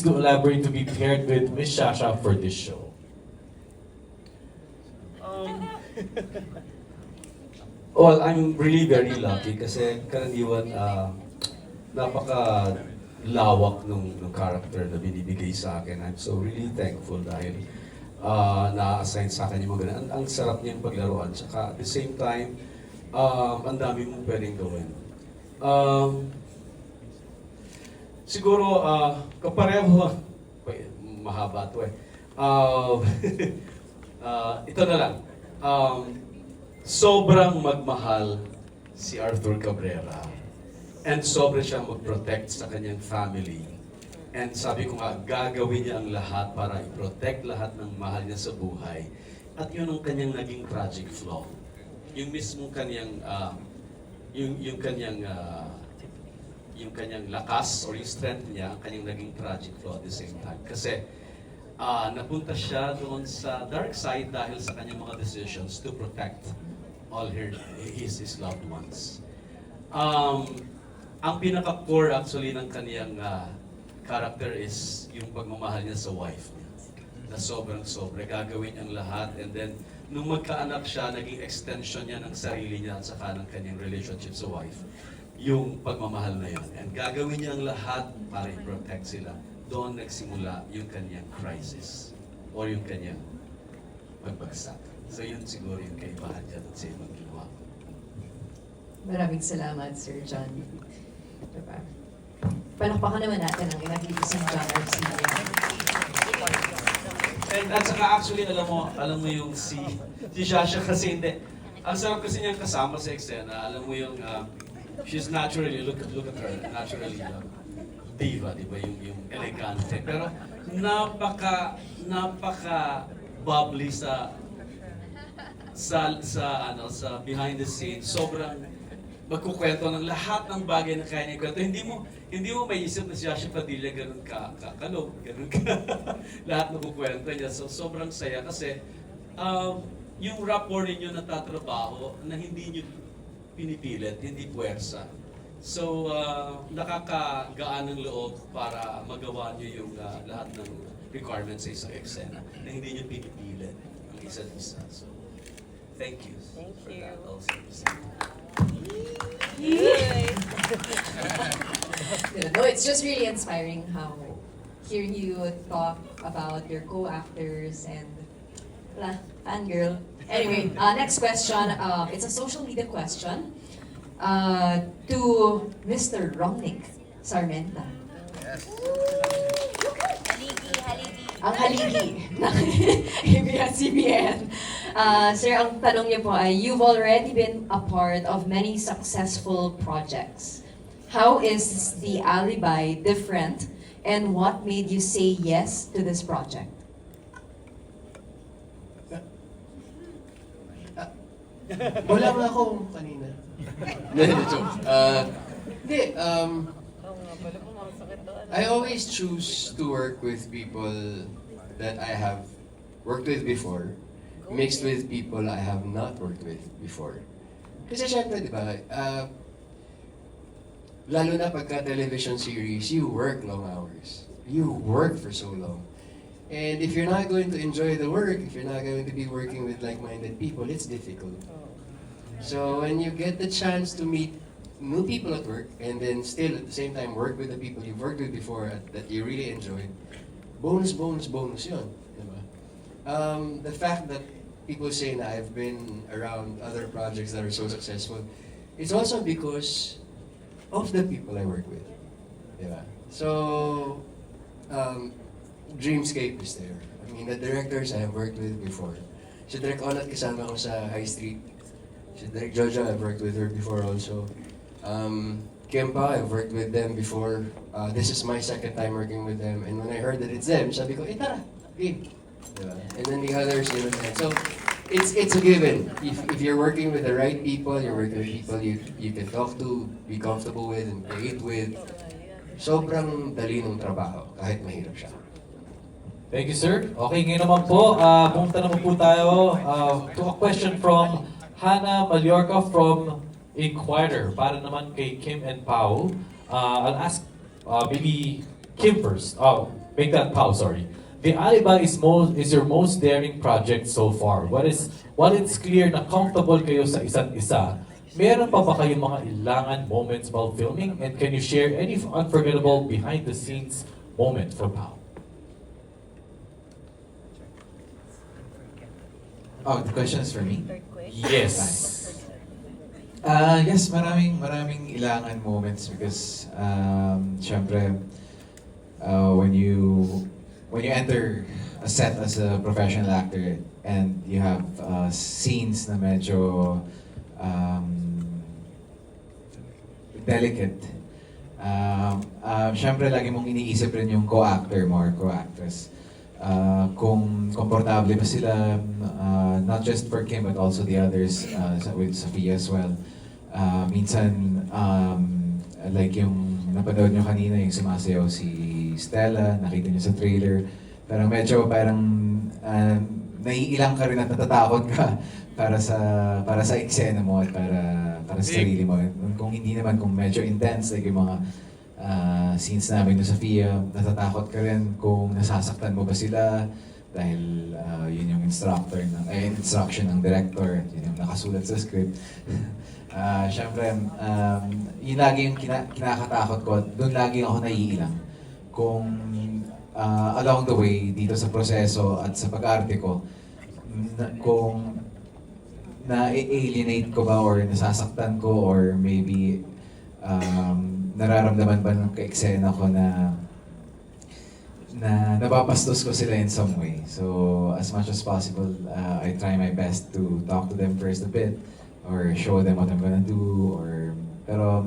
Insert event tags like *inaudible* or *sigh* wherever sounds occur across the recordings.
please do elaborate to be paired with Miss Shasha for this show? Well, I'm really very lucky kasi karaniwan uh, napaka lawak nung, nung character na binibigay sa akin. I'm so really thankful dahil uh, na-assign sa akin yung mga ganun. Ang, ang sarap niyang paglaruan. Tsaka at the same time, um, ang dami mong pwedeng gawin. Um, siguro, uh, kapareho, mahaba to eh. Um, uh, *laughs* ito na lang. Um, sobrang magmahal si Arthur Cabrera and sobra siyang mag-protect sa kanyang family. And sabi ko nga, gagawin niya ang lahat para i-protect lahat ng mahal niya sa buhay. At yun ang kanyang naging tragic flaw. Yung mismo kanyang, ah, yung, yung kanyang, ah, yung kanyang lakas or yung strength niya, ang kanyang naging tragic flaw at the same time. Kasi ah, napunta siya doon sa dark side dahil sa kanyang mga decisions to protect all her, his, his loved ones. Um, ang pinaka-core actually ng kaniyang ah, character is yung pagmamahal niya sa wife niya. Na sobrang sobra, gagawin niyang lahat and then nung magkaanak siya, naging extension niya ng sarili niya at saka ng kanyang relationship sa wife yung pagmamahal na yun. And gagawin niya ang lahat para i-protect sila. Doon nagsimula yung kanyang crisis or yung kanyang pagbagsak. So yun siguro yung kaibahan at sa ibang ginawa ko. Maraming salamat, Sir John. Diba? Palakpakan naman natin ang inagigisang John Arcilla. And at saka actually, alam mo, alam mo yung si, si Shasha kasi hindi. Ang sarap kasi niyang kasama sa eksena. Alam mo yung, uh, she's naturally, look, look at her, naturally uh, diva, di ba? Yung, yung elegante. Pero napaka, napaka bubbly sa sa sa ano sa behind the scenes sobrang magkukwento ng lahat ng bagay na kaya niya kwento. Hindi mo hindi mo maiisip na si Joshua Padilla ganun ka, ka kalog, ganun ka. *laughs* lahat ng kukwento niya. So sobrang saya kasi um, yung rapport ninyo na tatrabaho na hindi niyo pinipilit, hindi puwersa. So, uh, nakakagaan ng loob para magawa niyo yung uh, lahat ng requirements sa isang eksena na hindi niyo pinipilit ang isa't isa. So, thank you. Thank for you. that also. *laughs* No, it's just really inspiring how hearing you talk about your co-actors and fangirl. Anyway, uh, next question. Uh, it's a social media question uh, to Mr. Romnick Sarmenta. Haligi, haligi. Ang haligi *laughs* ng ABS-CBN. Uh, sir, ang tanong niyo po ay, you've already been a part of many successful projects. How is the Alibi different and what made you say yes to this project? Wala nga ako kanina. Hindi, hindi, joke. Uh, Hindi, um, Oo nga pala, pumasakit doon. I always choose to work with people that I have worked with before, mixed with people I have not worked with before. Kasi syempre, di ba, uh, lalo na pagka television series, you work long hours. You work for so long. And if you're not going to enjoy the work, if you're not going to be working with like-minded people, it's difficult. So when you get the chance to meet new people at work and then still at the same time work with the people you've worked with before at- that you really enjoyed, bonus, bonus, bonus yun. Um, the fact that people say na I've been around other projects that are so successful, it's also because of the people I work with. Diba? So, um, Dreamscape is there. I mean, the directors I have worked with before. Si Direk Onat kasama ko sa High Street. Direk Jojo, I've worked with her before also. Um, Kempa, I've worked with them before. Uh, this is my second time working with them. And when I heard that it's them, sabi ko, eh tara, game. Diba? And then the others, were like, so it's it's a given. If, if you're working with the right people, you're working with people you you can talk to, be comfortable with, and create with, sobrang dali ng trabaho, kahit mahirap siya. Thank you, sir. Okay, ngayon naman po, uh, pumunta naman po tayo uh, to a question from Hannah Mallorca from Inquirer para naman kay Kim and Pau. Uh, I'll ask uh, maybe Kim first. Oh, make that pause, sorry. The Alibi is most is your most daring project so far. What is while it's clear na comfortable kayo sa isa't isa, meron pa ba kayong mga ilangan moments while filming? And can you share any unforgettable behind the scenes moment from Pao? Oh, the question is for me? Yes. Uh, yes, maraming maraming ilangan moments because um, syempre uh, when you when you enter a set as a professional actor and you have uh, scenes na medyo um, delicate um, uh, syempre lagi mong iniisip rin yung co-actor mo or co-actress uh, kung komportable ba sila uh, not just for Kim but also the others uh, with Sophia as well. Uh, minsan um, like yung napanood nyo kanina yung sumasayaw si Stella nakita nyo sa trailer. Parang medyo parang um, naiilang ka rin at natatakot ka *laughs* para sa para sa eksena mo at para para sa sarili mo. Kung hindi naman kung medyo intense like yung mga ah, scenes namin ni Sofia, natatakot ka rin kung nasasaktan mo ba sila dahil ah, yun yung instructor ng eh, instruction ng director, yun yung nakasulat sa script. *laughs* Ah, Siyempre, um, yun lagi yung kina- kinakatakot ko doon lagi ako naiilang. Kung ah, along the way dito sa proseso at sa pag-arte ko, na, kung na-alienate ko ba or nasasaktan ko or maybe um, nararamdaman ba ng ka-eksena ko na na nababastos ko sila in some way. So, as much as possible, uh, I try my best to talk to them first a bit or show them what I'm gonna do or pero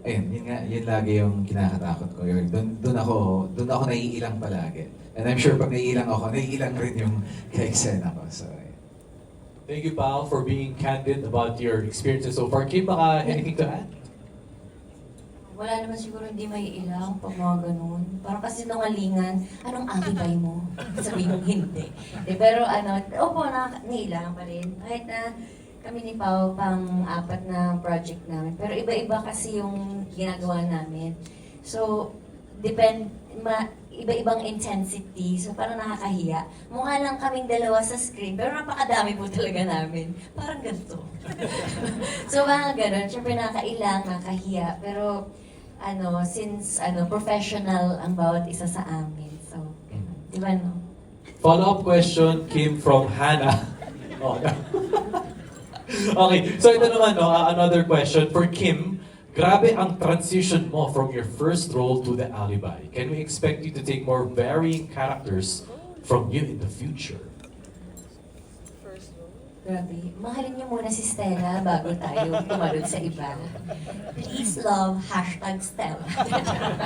ayun, yun nga, yun lagi yung kinakatakot ko. Yun, doon, doon ako, doon ako naiilang palagi. And I'm sure pag naiilang ako, naiilang rin yung ka-eksena ko. So, ayun. Thank you, Pao, for being candid about your experiences so far. Kim, baka anything to add? Wala naman siguro hindi may ilang pag mga ganun. Parang kasi nungalingan, anong alibay mo? *laughs* Sabihin mo hindi. Eh, pero ano, opo, na, nailang pa rin. Kahit na kami ni Pao pang apat na project namin. Pero iba-iba kasi yung ginagawa namin. So, depend, ma, iba-ibang intensity. So, parang nakakahiya. Mukha lang kaming dalawa sa screen, pero napakadami po talaga namin. Parang ganito. *laughs* so, mga ganun. Siyempre, nakakailang, nakakahiya. Pero, ano, since, ano, professional ang bawat isa sa amin. So, ganun. Di ba, no? Follow-up question came from Hannah. *laughs* Oh, okay, so ito naman, no, uh, another question for Kim. Grabe ang transition mo from your first role to the alibi. Can we expect you to take more varying characters from you in the future? Grabe. Mahalin niyo muna si Stella bago tayo tumalon sa iba. Please love, hashtag Stella.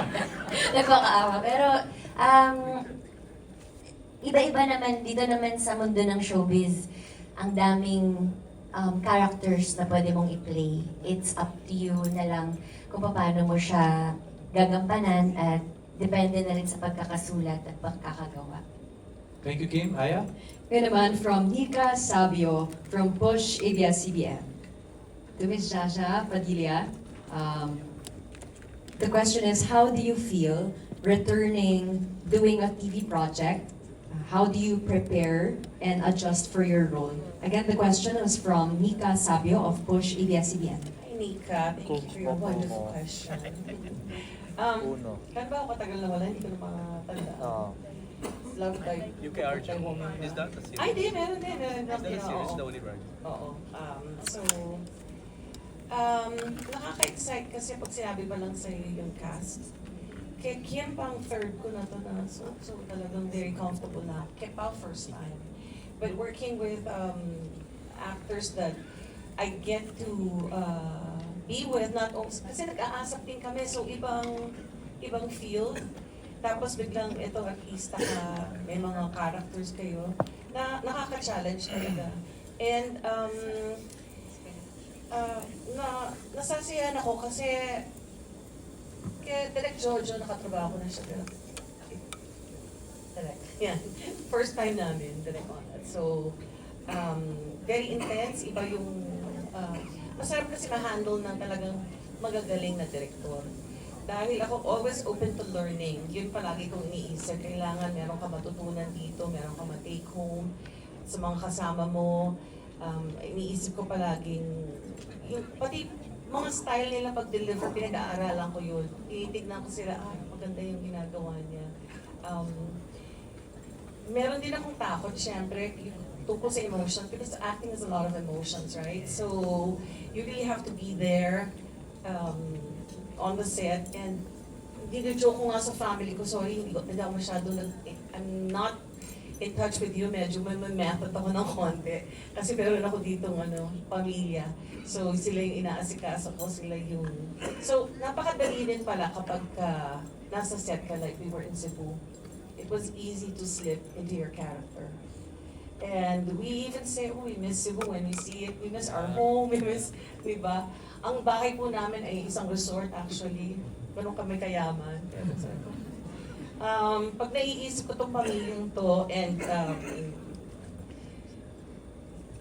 *laughs* Nagpakaawa. Pero, um, iba-iba naman, dito naman sa mundo ng showbiz, ang daming um, characters na pwede mong i-play. It's up to you na lang kung paano mo siya gagampanan at depende na rin sa pagkakasulat at pagkakagawa. Thank you, Kim. Aya? Ngayon naman from Nika Sabio from Push ABS-CBN. To Ms. Jaja Padilla, um, the question is, how do you feel returning, doing a TV project? How do you prepare and adjust for your role? Again, the question is from Nika Sabio of Push ABS-CBN. Hi, Nika. Thank you for your wonderful question. *laughs* Um, kan ba ako katagal na wala? Hindi ko na makatanda. Love by by woman. Is that a series? Ay, di. Meron din. Meron Is that a din. series, oo. the only brand? Oo. Um, so, um, nakaka-excite kasi pag sinabi pa lang sa'yo yung cast. Kay Kim pang third ko na to na so, so talagang very comfortable na. Kay Pao first time. But working with um, actors that I get to uh, be with, not only, kasi nag-aasap din kami, so ibang ibang field. Tapos biglang ito artista ka, may mga characters kayo na nakaka-challenge talaga. And um, uh, na, nasasiyahan ako kasi kaya Direk Jojo nakatrabaho ko na siya. Direk. Direk. Yan. *laughs* First time namin, Direk on that. So, um, very intense. Iba yung, uh, masarap kasi ma-handle ng talagang magagaling na direktor. Dahil ako always open to learning. Yun palagi kong iniisip. Kailangan meron ka matutunan dito, meron ka ma-take home sa mga kasama mo. Um, iniisip ko palaging, yung, pati mga style nila pag-deliver, pinag-aaralan ko yun. Tinitignan ko sila, ah, maganda yung ginagawa niya. Um, meron din akong takot, syempre, tungkol sa emotion, because acting is a lot of emotions, right? So, you really have to be there um, on the set, and joke ko nga sa family ko, sorry, hindi ko, ako masyado nag, I'm not in touch with you, medyo may, method ako ng konti. Kasi meron ako ditong ano, pamilya. So, sila yung inaasikaso ko, sila yung... So, napakadali din pala kapag ka, nasa set ka, like we were in Cebu. It was easy to slip into your character. And we even say, oh, we miss Cebu when we see it. We miss our home, *laughs* we miss, di ba? Ang bahay po namin ay isang resort actually. Ganun kami kayaman. Um, pag naiisip ko tong pamilyang to and um,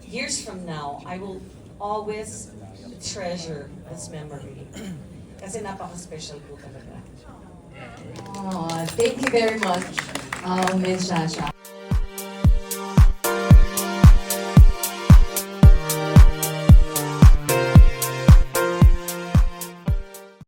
years from now, I will always treasure this memory. Kasi napaka-special po talaga. Oh, thank you very much, uh, Ms. Shasha.